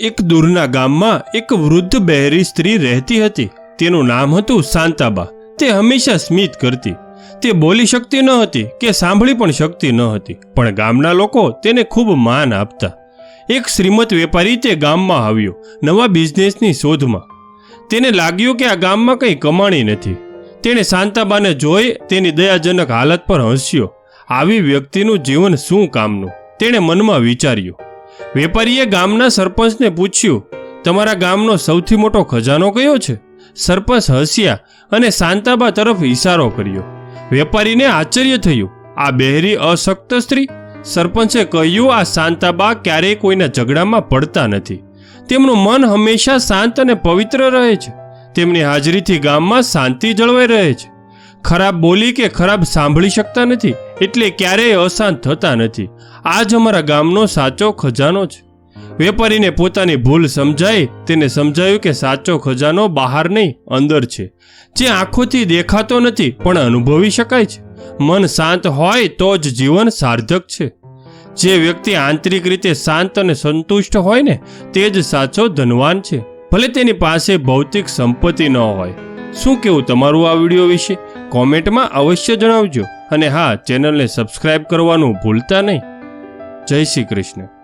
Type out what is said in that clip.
એક દૂરના ગામમાં એક વૃદ્ધ બહેરી સ્ત્રી રહેતી હતી. તેનું નામ હતું શાંતાબા. તે હંમેશા સ્મિત કરતી. તે બોલી શકતી ન હતી કે સાંભળી પણ શકતી ન હતી, પણ ગામના લોકો તેને ખૂબ માન આપતા. એક શ્રીમત વેપારી તે ગામમાં આવ્યો, નવા બિઝનેસની શોધમાં. તેને લાગ્યું કે આ ગામમાં કંઈ કમાણી નથી. તેણે શાંતાબાને જોઈ તેની દયાજનક હાલત પર હસ્યો. આવી વ્યક્તિનું જીવન શું કામનું? તેણે મનમાં વિચાર્યું. વેપારીએ ગામના સરપંચને પૂછ્યું, તમારા ગામનો સૌથી મોટો ખજાનો કયો છે? સરપંચ હસ્યા અને શાંતાબા તરફ ઇશારો કર્યો. વેપારીને આશ્ચર્ય થયું, આ બહેરી અશક્ત સ્ત્રી. સરપંચે કહ્યું, આ શાંતાબા ક્યારેય કોઈના ઝઘડામાં પડતા નથી. તેમનું મન હંમેશા શાંત અને પવિત્ર રહે છે. તેમની હાજરીથી ગામમાં શાંતિ જળવાઈ રહે છે. ખરાબ બોલી કે ખરાબ સાંભળી શકતા નથી. એટલે ક્યારેય અશાંત થતા નથી. આ જ અમારા ગામનો સાચો ખજાનો છે. વેપારીને પોતાની ભૂલ સમજાઈ તેને સમજાયું કે સાચો ખજાનો બહાર નહીં, અંદર છે. જે આંખોથી દેખાતો નથી, પણ અનુભવી શકાય છે. મન શાંત હોય તો જ જીવન સાર્થક છે. જે વ્યક્તિ આંતરિક રીતે શાંત અને સંતુષ્ટ હોય ને, તે જ સાચો ધનવાન છે. ભલે તેની પાસે ભૌતિક સંપત્તિ ન હોય. શું કેવું તમારું આ વીડિયો વિશે? કોમેન્ટમાં અવશ્ય જણાવજો. અને હા ચેનલને સબસ્ક્રાઇબ કરવાનું ભૂલતા નહીં. જય શ્રી કૃષ્ણ.